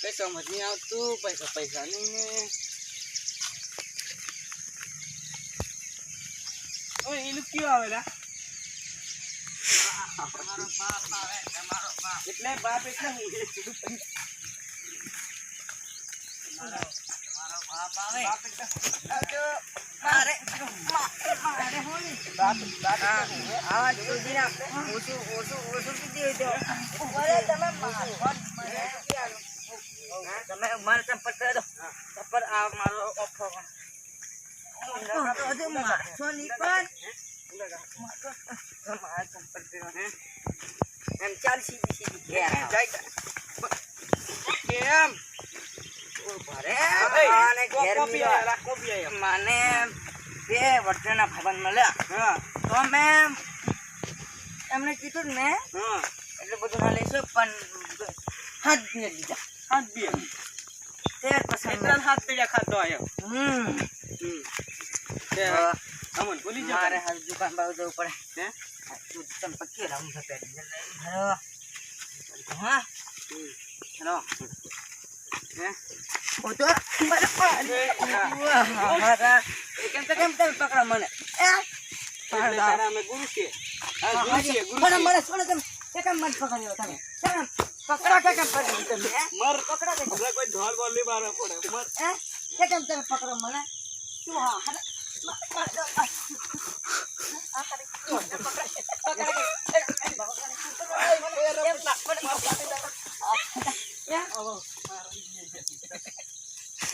કઈ સમજ નહીં આવતું પૈસા પૈસા નહીં એનું કયું આવેલા એટલે બાપ એટલે હું બાપ એટલે આ તો બાપ બાપ એટલે હું, હે? તમે મારે ચંપલ પહેરો દો. ચંપલ આ મારો ઓફો મારશો નહીં પણ. મારા ચંપલ પહેરો હે? એમ ચાલ સીધી સીધી. ઘેર. કેમ? ભરે. મને બે વર્ષના ભાઈબંધ મળ્યા. હા. તો મેં એમને કીધું ને મેં એટલે બધું ના લઈશું પણ હાથ બે લીધા. હાથ બે તે પસંદ એટલા હાથ પીડા ખાતો આવ્યો હમ. અમન ભૂલી જાવ મારે હાલ દુકાન બાજુ જવું પડે. હે? તું ચંપલ પક્કી હા હેલો. તો મારે મારા કેમ તો કેમ તમે પકડો મને અમે ગુરુ છીએ મને. મને છોડો તમે કેમ મને પકડ્યો તમે કેમ પકડો કે કેમ પકડ્યો તમે? મર પકડો કે? આપણે કોઈ ઢોલ બોલ નહીં મારવા પડે મર? કે કેમ તમે પકડો મને શું હા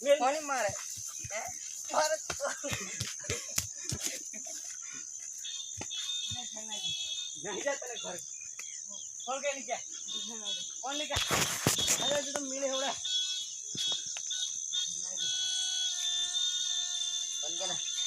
મેં નહીં જાવ પકડા નહીં જાય તને ઘરે. કોણ કે નીચે કોણ નીચે અરે તું તો મિલે હોડા બંધ